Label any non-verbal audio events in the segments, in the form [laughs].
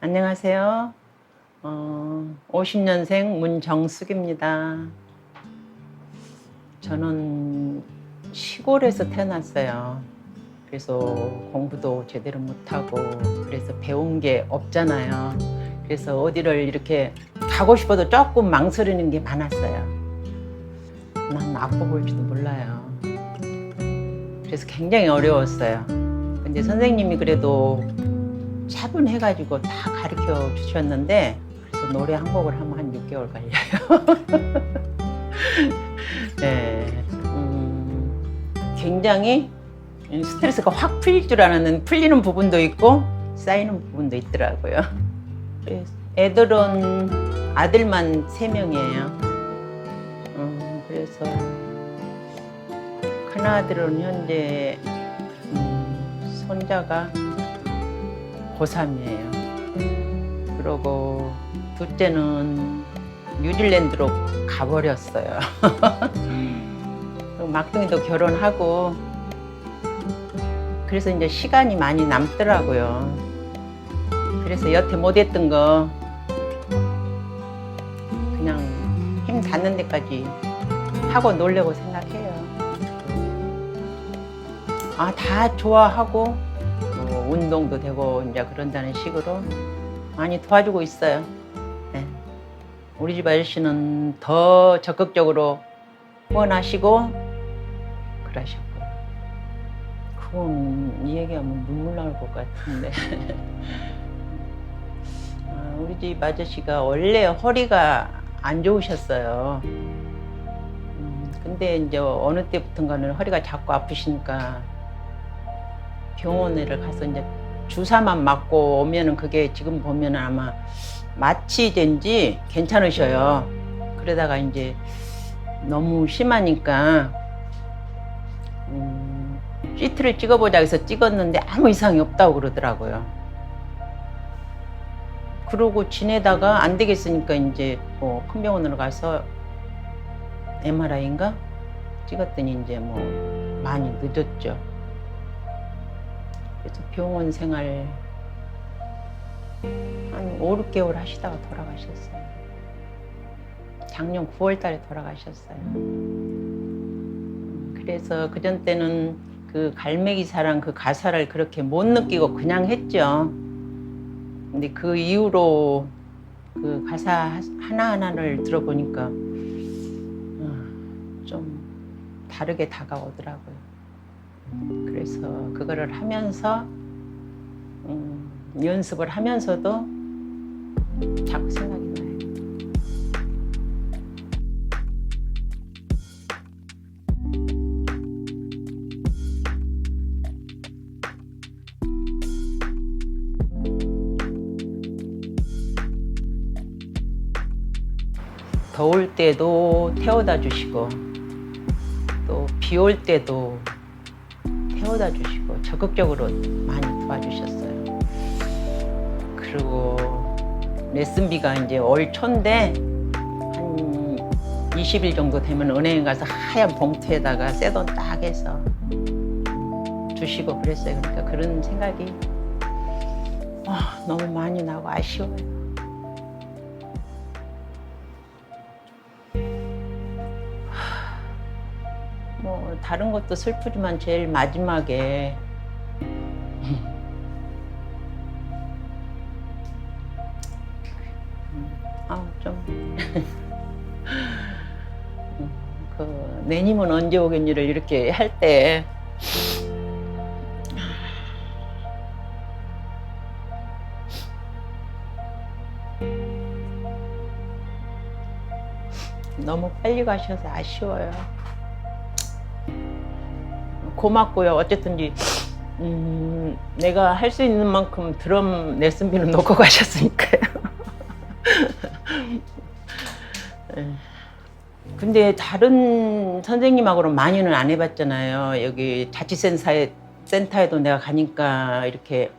안녕하세요. 어, 50년생 문정숙입니다. 저는 시골에서 태어났어요. 그래서 공부도 제대로 못하고 그래서 배운 게 없잖아요. 그래서 어디를 이렇게 가고 싶어도 조금 망설이는 게 많았어요. 난 악보 볼 줄도 몰라요. 그래서 굉장히 어려웠어요. 근데 선생님이 그래도 차분해가지고 다 가르쳐 주셨는데 그래서 노래 한 곡을 하면 한 6개월 걸려요. [laughs] 네, 음, 굉장히 스트레스가 확 풀릴 줄 알았는데 풀리는 부분도 있고 쌓이는 부분도 있더라고요. 애들은 아들만 3명이에요. 음, 그래서 큰 아들은 현재 음, 손자가 고3이에요. 그러고 둘째는 뉴질랜드로 가버렸어요. [laughs] 막둥이도 결혼하고 그래서 이제 시간이 많이 남더라고요. 그래서 여태 못했던 거 그냥 힘 닿는 데까지 하고 놀려고 생각해요. 아, 다 좋아하고 뭐 운동도 되고 이제 그런다는 식으로 많이 도와주고 있어요. 네. 우리 집 아저씨는 더 적극적으로 후원하시고 그러셨고요. 그건 이 얘기하면 눈물 나올 것 같은데. [laughs] 아, 우리 집 아저씨가 원래 허리가 안 좋으셨어요. 음, 근데 이제 어느 때부턴가는 허리가 자꾸 아프시니까 병원에를 가서 이제 주사만 맞고 오면은 그게 지금 보면은 아마 마취된지 괜찮으셔요. 그러다가 이제 너무 심하니까 음, CT를 찍어보자 해서 찍었는데 아무 이상이 없다고 그러더라고요. 그러고 지내다가 안 되겠으니까 이제 뭐 큰 병원으로 가서 MRI인가 찍었더니 이제 뭐 많이 늦었죠. 그래서 병원 생활 한 5, 6개월 하시다가 돌아가셨어요. 작년 9월 달에 돌아가셨어요. 그래서 그전 때는 그 갈매기 사랑 그 가사를 그렇게 못 느끼고 그냥 했죠. 근데 그 이후로 그 가사 하나하나를 들어보니까 어, 좀 다르게 다가오더라고요. 그래서 그거를 하면서 음, 연습을 하면서도 자꾸 생각이 나요. 더울 때도 태워다 주시고 또 비 올 때도 태워다 주시고 적극적으로 많이 도와주셨어요. 그리고 레슨비가 이제 올 초인데 한 20일 정도 되면 은행에 가서 하얀 봉투에다가 새돈 딱 해서 주시고 그랬어요. 그러니까 그런 생각이 아, 너무 많이 나고 아쉬워요. 다른 것도 슬프지만 제일 마지막에. 아좀. [laughs] 그 내님은 언제 오겠니를 이렇게 할 때. 너무 빨리 가셔서 아쉬워요. 고맙고요. 어쨌든지 음, 내가 할 수 있는 만큼 드럼 레슨비는 놓고 가셨으니까요. [laughs] 예. 근데 다른 선생님하고는 많이는 안 해봤잖아요. 여기 자치센터에 센터에도 내가 가니까 이렇게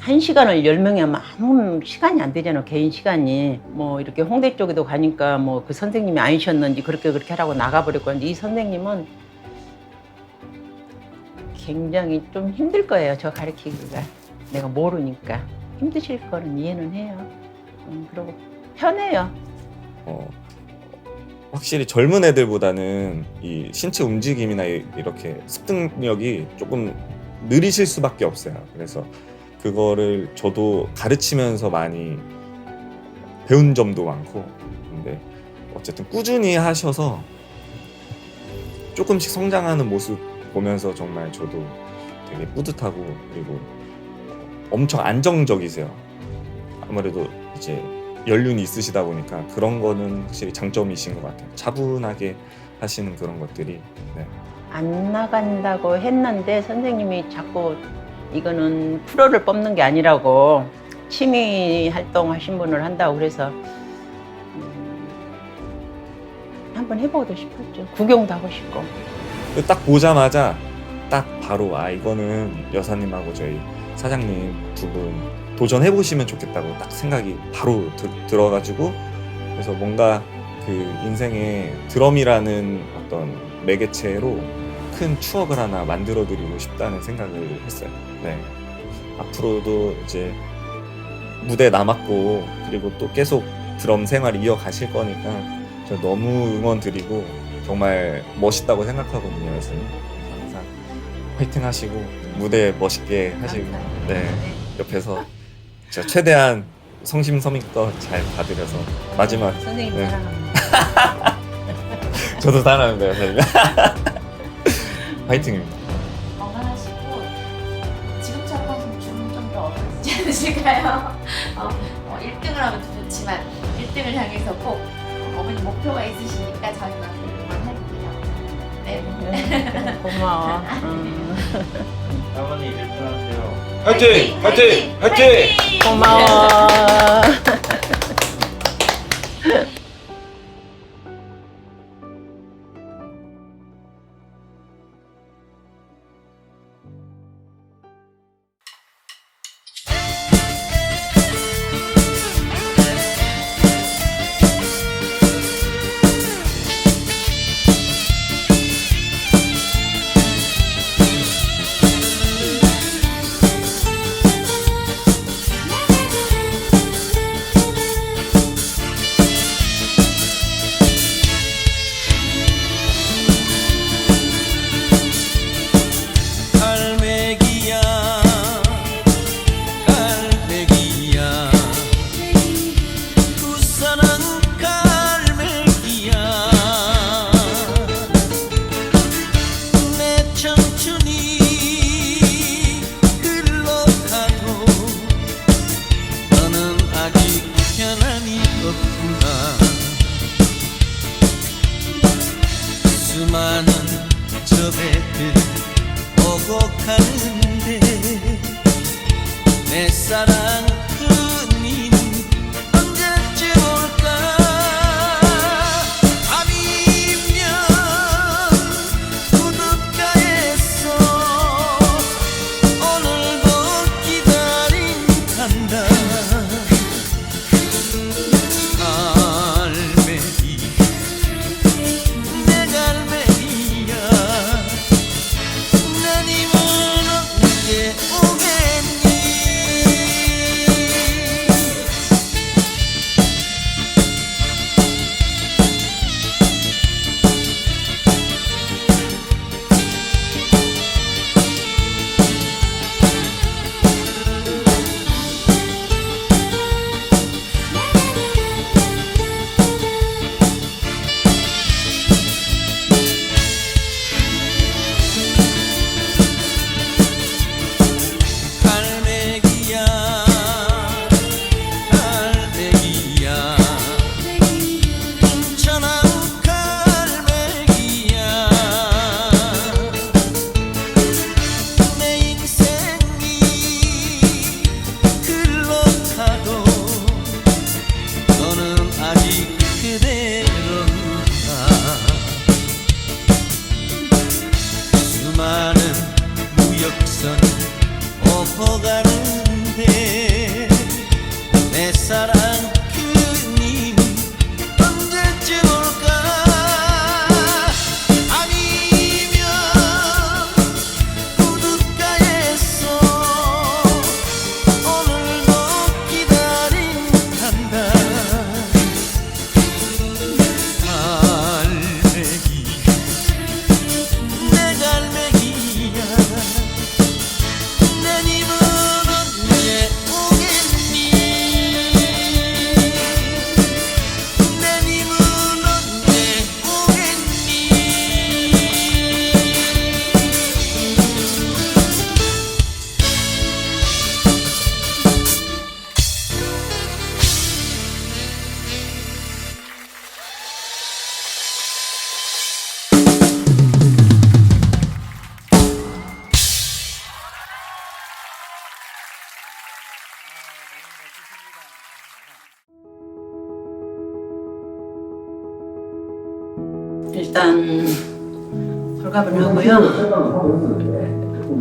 한 시간을 열 명이 하면 아무 시간이 안 되잖아 개인 시간이 뭐 이렇게 홍대 쪽에도 가니까 뭐 그 선생님이 아니셨는지 그렇게 그렇게 하라고 나가버렸고 이 선생님은 굉장히 좀 힘들 거예요 저 가르치기가. 내가 모르니까. 힘드실 거는 이해는 해요. 음, 그리고 편해요. 어, 확실히 젊은 애들보다는 이 신체 움직임이나 이- 이렇게 습득력이 조금 느리실 수밖에 없어요. 그래서 그거를 저도 가르치면서 많이 배운 점도 많고, 근데 어쨌든 꾸준히 하셔서 조금씩 성장하는 모습 보면서 정말 저도 되게 뿌듯하고 그리고 엄청 안정적이세요. 아무래도 이제 연륜이 있으시다 보니까 그런 거는 확실히 장점이신 것 같아요. 차분하게 하시는 그런 것들이 네. 안 나간다고 했는데 선생님이 자꾸 이거는 프로를 뽑는 게 아니라고 취미 활동 하신 분을 한다고 그래서 음, 한번 해보고도 싶었죠. 구경도 하고 싶고. 딱 보자마자 딱 바로 아 이거는 여사님하고 저희 사장님 두 분 도전해 보시면 좋겠다고 딱 생각이 바로 드, 들어가지고 그래서 뭔가 그 인생의 드럼이라는 어떤 매개체로 큰 추억을 하나 만들어 드리고 싶다는 생각을 했어요. 네. 앞으로도 이제 무대 남았고 그리고 또 계속 드럼 생활 이어가실 거니까 저 너무 응원 드리고 정말 멋있다고 생각하거든요, 여사님. 항상 화이팅 하시고 무대 멋있게 하시고. 네 옆에서 제가 최대한 성심성의껏 잘 봐드려서 마지막 선생님 네. 사랑합니다. [laughs] 저도 사랑합니다, 여사님. [laughs] 화이팅입니다. 건강하시고 지금처럼 하시면 좀좀더 어렵지 않으실까요? [laughs] 어, 어, 1등을 하면 더 좋지만 1등을 향해서 꼭 어머니 목표가 있으시니까 저희가 응원할게요. 네. 네, 고마워. [laughs] 음, 사모님 1등 하세요. 화이팅! 화이팅! 화이팅! 고마워. [laughs] 홀갑을 하고요.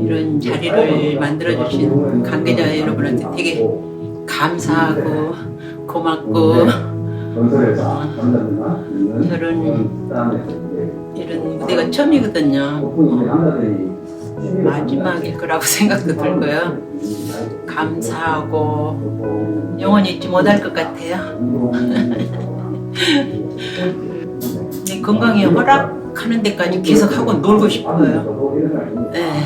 이런 자리를 만들어주신 관계자 여러분한테 되게 감사하고 고맙고 저는 이런 무대가 처음이거든요. 마지막일 거라고 생각도 들고요. 감사하고 영원히 잊지 못할 것 같아요. [laughs] 내 건강이 허락하는 데까지 계속 하고 놀고 싶어요. 네.